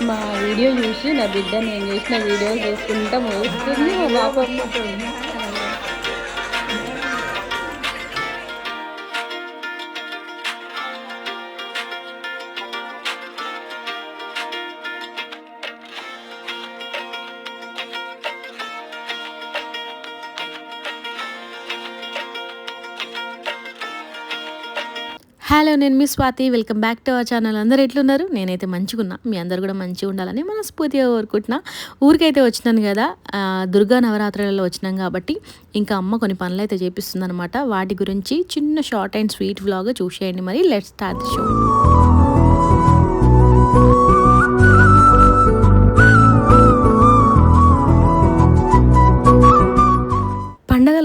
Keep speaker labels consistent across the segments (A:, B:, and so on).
A: మా వీడియో చూసి నా బిడ్డ నేను చేసిన వీడియో చూసుకుంటా మోస్తుంది మా పాప
B: హలో నేను మీ Swathi. Welcome back to our channel. అందరు ఎట్లున్నారు? నేనైతే మంచిగున్నా. మీ అందరు కూడా మంచిగా ఉండాలని మనస్ఫూర్తిగా కోరుకుంటున్నా. ఊరికైతే వచ్చినాను కదా దుర్గా నవరాత్రులలో వచ్చినాం కాబట్టి ఇంకా అమ్మ కొన్ని పనులు అయితే చేపిస్తుంది వాటి గురించి చిన్న షార్ట్ అండ్ స్వీట్ వ్లాగ్ చూసేయండి మరి. లెట్స్ స్టార్ట్ షో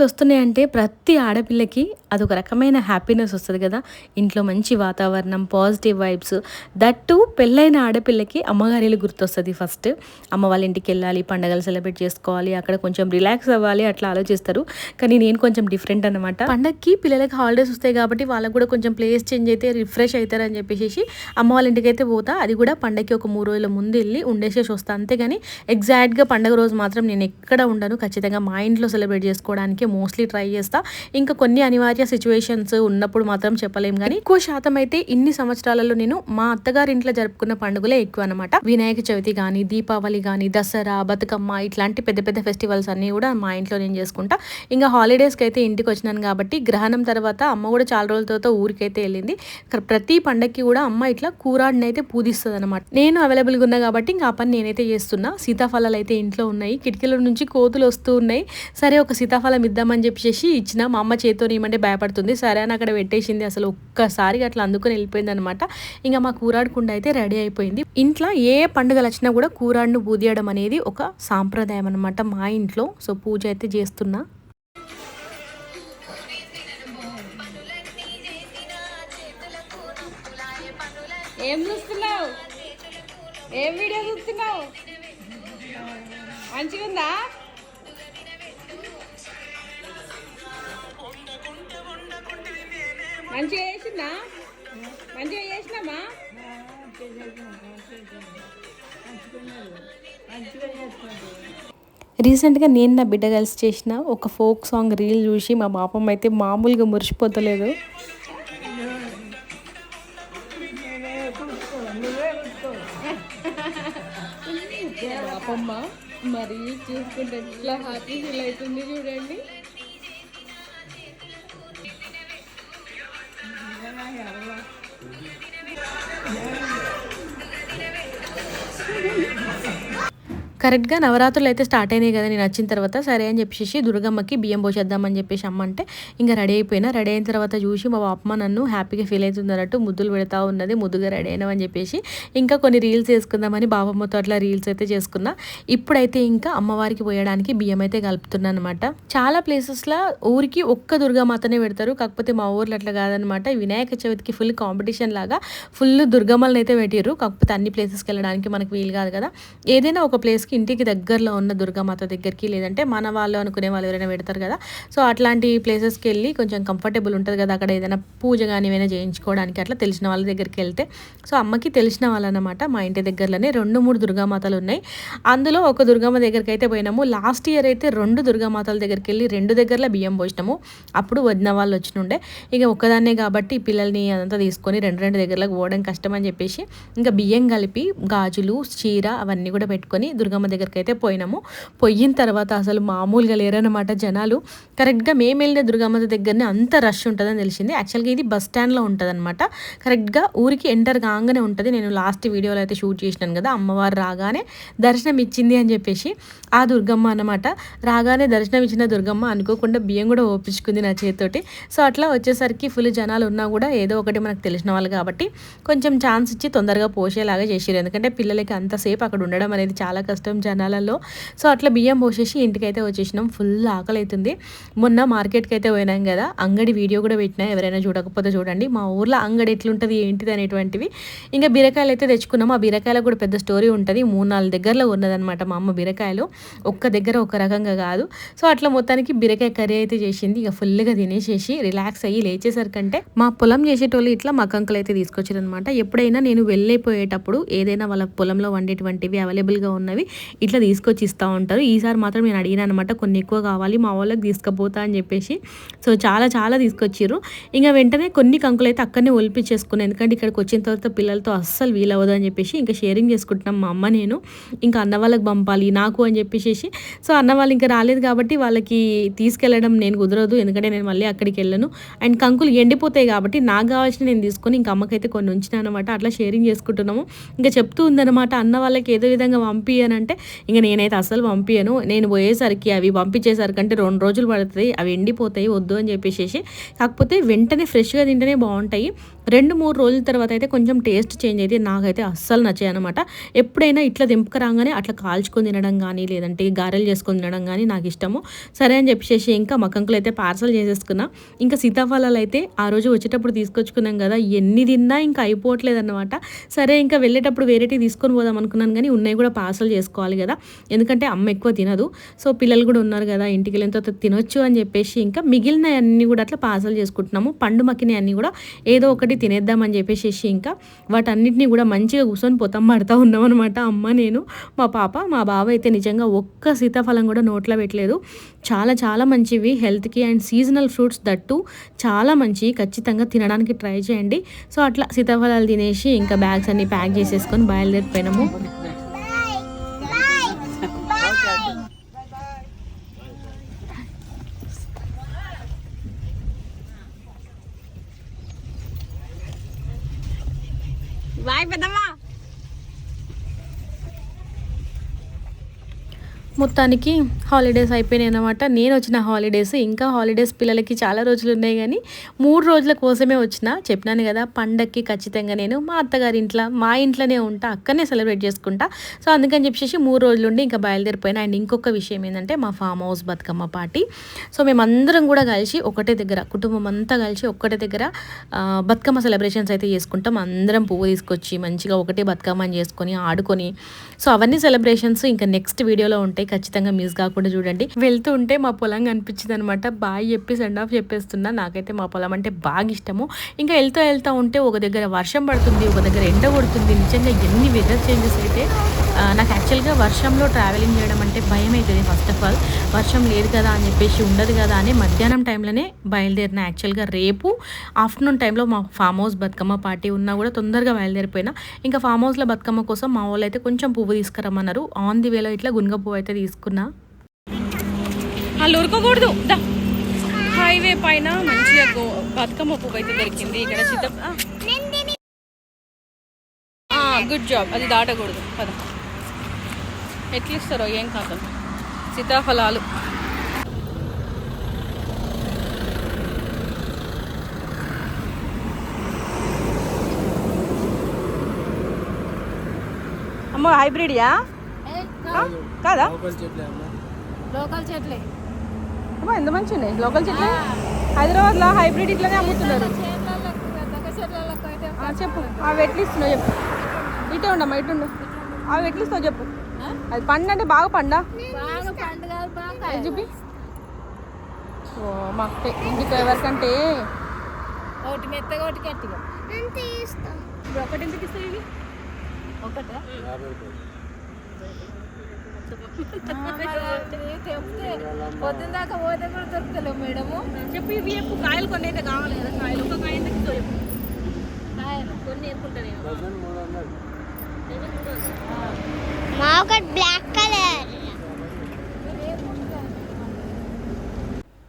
B: పండుగలు వస్తున్నాయంటే ప్రతి ఆడపిల్లకి అదొక రకమైన హ్యాపీనెస్ వస్తుంది కదా. ఇంట్లో మంచి వాతావరణం పాజిటివ్ వైబ్స్ దట్టు పెళ్ళైన ఆడపిల్లకి అమ్మగారిలు గుర్తొస్తుంది ఫస్ట్ అమ్మ వాళ్ళ ఇంటికి వెళ్ళాలి పండగలు సెలబ్రేట్ చేసుకోవాలి అక్కడ కొంచెం రిలాక్స్ అవ్వాలి అట్లా ఆలోచిస్తారు. కానీ నేను కొంచెం డిఫరెంట్ అనమాట పండగకి పిల్లలకి హాలిడేస్ వస్తాయి కాబట్టి వాళ్ళకి కూడా కొంచెం ప్లేస్ చేంజ్ అయితే రిఫ్రెష్ అవుతారని చెప్పేసి అమ్మ వాళ్ళ ఇంటికి అయితే పోతా. అది కూడా పండగకి ఒక మూడు రోజుల ముందు వెళ్ళి ఉండేసేసి వస్తా. అంతేగాని ఎగ్జాక్ట్గా పండగ రోజు మాత్రం నేను ఎక్కడ ఉండను. ఖచ్చితంగా మా ఇంట్లో సెలబ్రేట్ చేసుకోవడానికి మోస్ట్లీ ట్రై చేస్తా. ఇంకా కొన్ని అనివార్య సిచ్యువేషన్స్ ఉన్నప్పుడు మాత్రం చెప్పలేం కానీ ఎక్కువ శాతం అయితే ఇన్ని సంవత్సరాలలో నేను మా అత్తగారి ఇంట్లో జరుపుకున్న పండుగలే ఎక్కువ అనమాట వినాయక చవితి కానీ దీపావళి కానీ దసరా బతుకమ్మ ఇట్లాంటి పెద్ద పెద్ద ఫెస్టివల్స్ అన్నీ కూడా మా ఇంట్లో నేను చేసుకుంటా. ఇంకా హాలిడేస్కి అయితే ఇంటికి వచ్చినాను కాబట్టి గ్రహణం తర్వాత అమ్మ కూడా చాలా రోజుల తర్వాత ఊరికైతే వెళ్ళింది. ప్రతి పండగకి కూడా అమ్మ ఇట్లా కూరాడిని అయితే పూజిస్తుంది అనమాట నేను అవైలబుల్గా ఉన్నా కాబట్టి ఇంకా ఆ పని నేనైతే చేస్తున్నా. సీతాఫలాలు అయితే ఇంట్లో ఉన్నాయి. కిటికీల నుంచి కోతులు వస్తూ ఉన్నాయి. సరే ఒక సీతాఫలం ఇద్దామని చెప్పేసి ఇచ్చిన. మా అమ్మ చేతితో ఏమంటే భయపడుతుంది. సరే అని అక్కడ పెట్టేసింది. అసలు ఒక్కసారిగా అట్లా అందుకొని వెళ్ళిపోయింది అనమాట ఇంకా మా కూరాడకుండా అయితే రెడీ అయిపోయింది. ఇంట్లో ఏ పండుగలు వచ్చినా కూడా కూరాడును పూదియడం అనేది ఒక సాంప్రదాయం అనమాట మా ఇంట్లో. సో పూజ అయితే చేస్తున్నా.
A: ఏం చూస్తున్నావు? ఏం వీడియో చూస్తున్నావు? మంచిగా ఉందా మంచిగా చేసిందా? మంచిగా చేసినామా
B: రీసెంట్గా నేను నా బిడ్డ కలిసి చేసిన ఒక ఫోక్ సాంగ్ రీల్ చూసి మా పాపం అయితే మామూలుగా మురిసిపోతలేదు.
A: పాపమ్మ మరి చూసుకుంటే ఎట్లా హ్యాపీ ఫీల్ అవుతుంది చూడండి.
B: కరెక్ట్గా నవరాత్రులు అయితే స్టార్ట్ అయినాయి కదా నేను వచ్చిన తర్వాత సరే అని చెప్పేసి దుర్గమ్మకి బియ్యం పోసేద్దామని చెప్పేసి అమ్మ అంటే ఇంకా రెడీ అయిపోయినా. రెడీ అయిన తర్వాత చూసి మా అమ్మ నన్ను హ్యాపీగా ఫీల్ అవుతుందన్నట్టు ముద్దులు పెడతా ఉన్నది ముద్దుగా రెడీ అయినామని చెప్పేసి ఇంకా కొన్ని రీల్స్ వేసుకుందామని బాబమ్మతో అట్లా రీల్స్ అయితే చేసుకున్నా. ఇప్పుడైతే ఇంకా అమ్మవారికి పోయడానికి బియ్యం అయితే కలుపుతున్నాను అనమాట చాలా ప్లేసెస్లో ఊరికి ఒక్క దుర్గామాతనే పెడతారు. కాకపోతే మా ఊర్లో అట్లా కాదనమాట వినాయక చవితికి ఫుల్ కాంపిటీషన్ లాగా ఫుల్ దుర్గమ్మలను అయితే పెట్టిర్రు. కాకపోతే అన్ని ప్లేసెస్కి వెళ్ళడానికి మనకు వీలు కాదు కదా. ఏదైనా ఒక ప్లేస్కి ఇంటికి దగ్గరలో ఉన్న దుర్గామాత దగ్గరికి లేదంటే మన వాళ్ళు అనుకునే వాళ్ళు ఎవరైనా పెడతారు కదా. సో అట్లాంటి ప్లేసెస్కి వెళ్ళి కొంచెం కంఫర్టబుల్ ఉంటుంది కదా. అక్కడ ఏదైనా పూజ కానీ ఏమైనా చేయించుకోవడానికి అట్లా తెలిసిన వాళ్ళ దగ్గరికి వెళ్తే. సో అమ్మకి తెలిసిన వాళ్ళనమాట మా ఇంటి దగ్గరలోనే రెండు మూడు దుర్గామాతలు ఉన్నాయి. అందులో ఒక దుర్గమ్మ దగ్గరికి అయితే పోయినాము. లాస్ట్ ఇయర్ అయితే రెండు దుర్గామాతల దగ్గరికి వెళ్ళి రెండు దగ్గరలో బియ్యం పోసినాము. అప్పుడు వదిన వాళ్ళు వచ్చినుండే. ఇక ఒక్కదాన్నే కాబట్టి పిల్లల్ని అదంతా తీసుకొని రెండు రెండు దగ్గరలకు పోవడం కష్టం అని చెప్పేసి ఇంకా బియ్యం కలిపి గాజులు చీర అవన్నీ కూడా పెట్టుకొని దుర్గమ్మ దగ్గరికి అయితే పోయినాము. పోయిన తర్వాత అసలు మామూలుగా లేరనమాట జనాలు. కరెక్ట్గా మేము వెళ్ళిన దుర్గమ్మ దగ్గరనే అంత రష్ ఉంటుందని తెలిసింది. యాక్చువల్గా ఇది బస్ స్టాండ్లో ఉంటుంది అనమాట కరెక్ట్గా ఊరికి ఎంటర్ కాగానే ఉంటుంది. నేను లాస్ట్ వీడియోలో అయితే షూట్ చేసినాను కదా అమ్మవారు రాగానే దర్శనం ఇచ్చింది అని చెప్పేసి ఆ దుర్గమ్మ అనమాట రాగానే దర్శనం ఇచ్చిన దుర్గమ్మ అనుకోకుండా బియ్యం కూడా ఓపించుకుంది నా చేతితోటి. సో అట్లా వచ్చేసరికి ఫుల్ జనాలు ఉన్నా కూడా ఏదో ఒకటి మనకు తెలిసిన వాళ్ళు కాబట్టి కొంచెం ఛాన్స్ ఇచ్చి తొందరగా పోసేలాగా చేసారు ఎందుకంటే పిల్లలకి అంతసేపు అక్కడ ఉండడం అనేది చాలా కష్టం. మొత్తం జనాలలో. సో అట్లా బియ్యం పోసేసి ఇంటికైతే వచ్చేసినాం. ఫుల్ ఆకలి అవుతుంది మొన్న మార్కెట్కి అయితే పోయినాం కదా అంగడి వీడియో కూడా పెట్టినా ఎవరైనా చూడకపోతే చూడండి. మా ఊర్లో అంగడి ఎట్లుంటుంది ఏంటిది అనేటువంటివి. ఇంకా బీరకాయలు అయితే తెచ్చుకున్నాం. ఆ బీరకాయలకు కూడా పెద్ద స్టోరీ ఉంటుంది. మూడు నాలుగు దగ్గరలో ఉన్నదనమాట మా అమ్మ బీరకాయలు. ఒక్క దగ్గర ఒక రకంగా కాదు. సో అట్లా మొత్తానికి బీరకాయ కర్రీ అయితే చేసింది. ఇక ఫుల్గా తినేసేసి రిలాక్స్ అయ్యి లేచేసరికంటే మా పొలం చేసేటోళ్ళు ఇట్లా మకంకులు అయితే తీసుకొచ్చారనమాట ఎప్పుడైనా నేను వెళ్ళిపోయేటప్పుడు ఏదైనా వాళ్ళ పొలంలో వండేటువంటివి అవైలబుల్గా ఉన్నవి ఇట్లా తీసుకొచ్చి ఇస్తూ ఉంటారు. ఈసారి మాత్రం నేను అడిగిన అనమాట కొన్ని ఎక్కువ కావాలి మా వాళ్ళకి తీసుకుపోతా అని చెప్పేసి. సో చాలా చాలా తీసుకొచ్చారు ఇంకా వెంటనే కొన్ని కంకులు అయితే అక్కడనే ఒలిపించేసుకున్నాను ఎందుకంటే ఇక్కడికి వచ్చిన తర్వాత పిల్లలతో అస్సలు వీలవ్వదు అని చెప్పేసి ఇంకా షేరింగ్ చేసుకుంటున్నాం మా అమ్మ నేను. ఇంకా అన్న వాళ్ళకి పంపాలి నాకు అని చెప్పేసి సో అన్న వాళ్ళు ఇంకా రాలేదు కాబట్టి వాళ్ళకి తీసుకెళ్ళడం నేను కుదరదు ఎందుకంటే నేను మళ్ళీ అక్కడికి వెళ్ళను. అండ్ కంకులు ఎండిపోతాయి కాబట్టి నాకు కావాల్సిన నేను తీసుకొని ఇంకా అమ్మకైతే కొన్ని ఉంచినా అనమాట అట్లా షేరింగ్ చేసుకుంటున్నాము. ఇంకా చెప్తూ ఉందన్నమాట అన్న వాళ్ళకి ఏదో విధంగా అంటే ఇంక నేనైతే అసలు పంపించను నేను పోయేసరికి అవి పంపించేసరికి అంటే రెండు రోజులు పడుతుంది అవి ఎండిపోతాయి వద్దు అని చెప్పేసి కాకపోతే వెంటనే ఫ్రెష్గా తింటేనే బాగుంటాయి. రెండు మూడు రోజుల తర్వాత అయితే కొంచెం టేస్ట్ చేంజ్ అయితే నాకైతే అస్సలు నచ్చాయి అనమాట ఎప్పుడైనా ఇట్లా దింపకరాగానే అట్లా కాల్చుకొని తినడం కానీ లేదంటే గారెలు చేసుకొని తినడం కానీ నాకు ఇష్టము. సరే అని చెప్పేసి ఇంకా మకంకులు అయితే పార్సల్ చేసేసుకున్నా. ఇంకా సీతాఫలాలు అయితే ఆ రోజు వచ్చేటప్పుడు తీసుకొచ్చుకున్నాం కదా ఎన్ని తిన్నా ఇంకా అయిపోవట్లేదు అనమాట సరే ఇంకా వెళ్ళేటప్పుడు వేరేటి తీసుకొని పోదాం అనుకున్నాను కానీ ఉన్నాయి కూడా పార్సల్ చేసుకోవాలి కదా. ఎందుకంటే అమ్మ ఎక్కువ తినదు. సో పిల్లలు కూడా ఉన్నారు కదా ఇంటికి వెళ్ళిన తర్వాత తినొచ్చు అని చెప్పేసి ఇంకా మిగిలిన అన్నీ కూడా అట్లా పార్సల్ చేసుకుంటున్నాము. పండు మక్కిన అన్నీ కూడా ఏదో ఒకటి తినేద్దామని చెప్పేసి ఇంకా వాటన్నిటిని కూడా మంచిగా కూర్చొని పొతం పడతా ఉన్నాం అనమాట అమ్మ నేను మా పాప మా బావ అయితే నిజంగా ఒక్క సీతాఫలం కూడా నోట్లో పెట్టలేదు. చాలా చాలా మంచివి. హెల్త్కి అండ్ సీజనల్ ఫ్రూట్స్ దట్టు చాలా మంచి ఖచ్చితంగా తినడానికి ట్రై చేయండి. సో అట్లా సీతాఫలాలు తినేసి ఇంకా బ్యాగ్స్ అన్ని ప్యాక్ చేసేసుకొని బయలుదేరిపోయినాము. మొత్తానికి హాలిడేస్ అయిపోయినాయి అనమాట నేను వచ్చిన హాలిడేస్ ఇంకా హాలిడేస్ పిల్లలకి చాలా రోజులు ఉన్నాయి కానీ మూడు రోజుల కోసమే వచ్చిన. చెప్పినాను కదా పండక్కి ఖచ్చితంగా నేను మా అత్తగారి ఇంట్లో మా ఇంట్లోనే ఉంటా అక్కడనే సెలబ్రేట్ చేసుకుంటా. సో అందుకని చెప్పేసి మూడు రోజులు ఉండి ఇంకా బయలుదేరిపోయినా. అండ్ ఇంకొక విషయం ఏంటంటే మా farm house Bathukamma party. So మేమందరం కూడా కలిసి ఒకటే దగ్గర కుటుంబం అంతా కలిసి ఒకటే దగ్గర బతుకమ్మ సెలబ్రేషన్స్ అయితే చేసుకుంటాం. అందరం పువ్వు తీసుకొచ్చి మంచిగా ఒకటే బతుకమ్మని చేసుకొని ఆడుకొని. సో అవన్నీ సెలబ్రేషన్స్ ఇంకా నెక్స్ట్ వీడియోలో ఉంటాయి. ఖచ్చితంగా మిస్ కాకుండా చూడండి. వెళ్తూ ఉంటే మా పొలం కనిపించింది అనమాట బాగా చెప్పి సెండ్ ఆఫ్ చెప్పేస్తున్నా. నాకైతే మా పొలం అంటే బాగా ఇష్టము. ఇంకా వెళ్తూ వెళ్తూ ఉంటే ఒక దగ్గర వర్షం పడుతుంది ఒక దగ్గర ఎండ కొడుతుంది. నిజంగా ఎన్ని వెదర్ చేంజెస్ అయితే నాకు యాక్చువల్గా వర్షంలో ట్రావెలింగ్ చేయడం అంటే భయం అవుతుంది ఫస్ట్ ఆఫ్ ఆల్ వర్షం లేదు కదా అని చెప్పేసి ఉండదు కదా అని మధ్యాహ్నం టైంలోనే బయలుదేరిన యాక్చువల్గా రేపు ఆఫ్టర్నూన్ టైంలో మా ఫామ్ హౌస్ బతుకమ్మ పార్టీ ఉన్నా కూడా తొందరగా బయలుదేరిపోయినా. ఇంకా ఫామ్ హౌస్లో బతుకమ్మ కోసం మా వాళ్ళు అయితే కొంచెం పువ్వు తీసుకురమ్మన్నారు. ఆన్ ది వేలో ఇట్లా గునుగ పువ్వు అయితే తీసుకున్నా.
A: వాళ్ళు ఉరకకూడదు హైవే పైన మంచిగా బతుకమ్మ పువ్వు అయితే దొరికింది. ఇక్కడ సిద్ధ గుడ్ జాబ్ అది దాటకూడదు. పద. ఎట్లా ఇస్తారో ఏం కాదు. సీతాఫలాలు. అమ్మ హైబ్రిడ్యా? కాదా.
C: లోకల్ చెట్లే
A: అమ్మా. ఎంత మంచి ఉన్నాయి లోకల్ చెట్లు? హైదరాబాద్లో హైబ్రిడ్ ఇట్లనే అమ్ముతున్నారు. చెప్పు. అవి ఎట్లు ఇస్తున్నావు చెప్పు. ఇటే ఉండమ్మా ఇటు ఉండు. అవి ఎట్లు ఇస్తావు చెప్పు. అది పండు? అంటే బాగా పండా చూపి? ఓ మాకు. ఇంటికి ఎవరికంటే
C: ఒకటి మెత్తగా ఒకటి గట్టిగా.
A: ఇప్పుడు ఒకటి ఎందుకు ఇస్తావు ఇవి?
C: ఒకటే? చెప్తే పొద్దున్న దాకా పోతే కూడా దొరుకుతలేవు మేడము
A: చెప్పు. ఇవి చెప్పు కాయలు కొన్ని అయితే కావాలి కదా. కాయలు ఒక కాయ ఎందుకు చెప్పు కొన్ని ఎత్తుకుంటా నేను
D: మా ఒకటి బ్లాక్ కలర్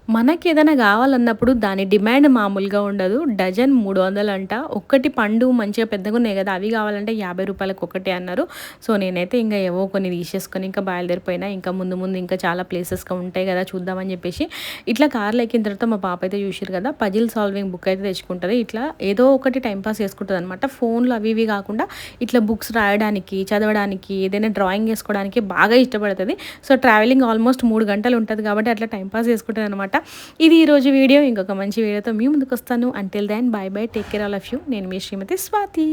B: మన మనకి ఏదైనా కావాలన్నప్పుడు దాని డిమాండ్ మామూలుగా ఉండదు. డజన్ మూడు వందలు అంట. ఒక్కటి పండు మంచిగా పెద్దగా ఉన్నాయి కదా అవి కావాలంటే యాభై రూపాయలకు ఒకటి అన్నారు. సో నేనైతే ఇంకా ఏవో కొన్ని తీసేసుకొని ఇంకా బయలుదేరిపోయినా. ఇంకా ముందు ముందు ఇంకా చాలా ప్లేసెస్గా ఉంటాయి కదా చూద్దామని చెప్పేసి. ఇట్లా కార్లో ఎక్కిన తర్వాత మా పాప అయితే చూసారు కదా పజిల్ సాల్వింగ్ బుక్ అయితే తెచ్చుకుంటుంది. ఇట్లా ఏదో ఒకటి టైంపాస్ చేసుకుంటుంది అనమాట ఫోన్లో అవి ఇవి కాకుండా ఇట్లా బుక్స్ రాయడానికి చదవడానికి ఏదైనా డ్రాయింగ్ వేసుకోవడానికి బాగా ఇష్టపడుతుంది. సో ట్రావెలింగ్ ఆల్మోస్ట్ మూడు గంటలు ఉంటుంది కాబట్టి అట్లా టైంపాస్ చేసుకుంటుంది అనమాట ఇది ఈరోజు వీడియో. ఇంకొక మంచి వీడియోతో మీ ముందుకు వస్తాను until then bye bye take care all of you నేను మీ శ్రీమతి స్వాతి.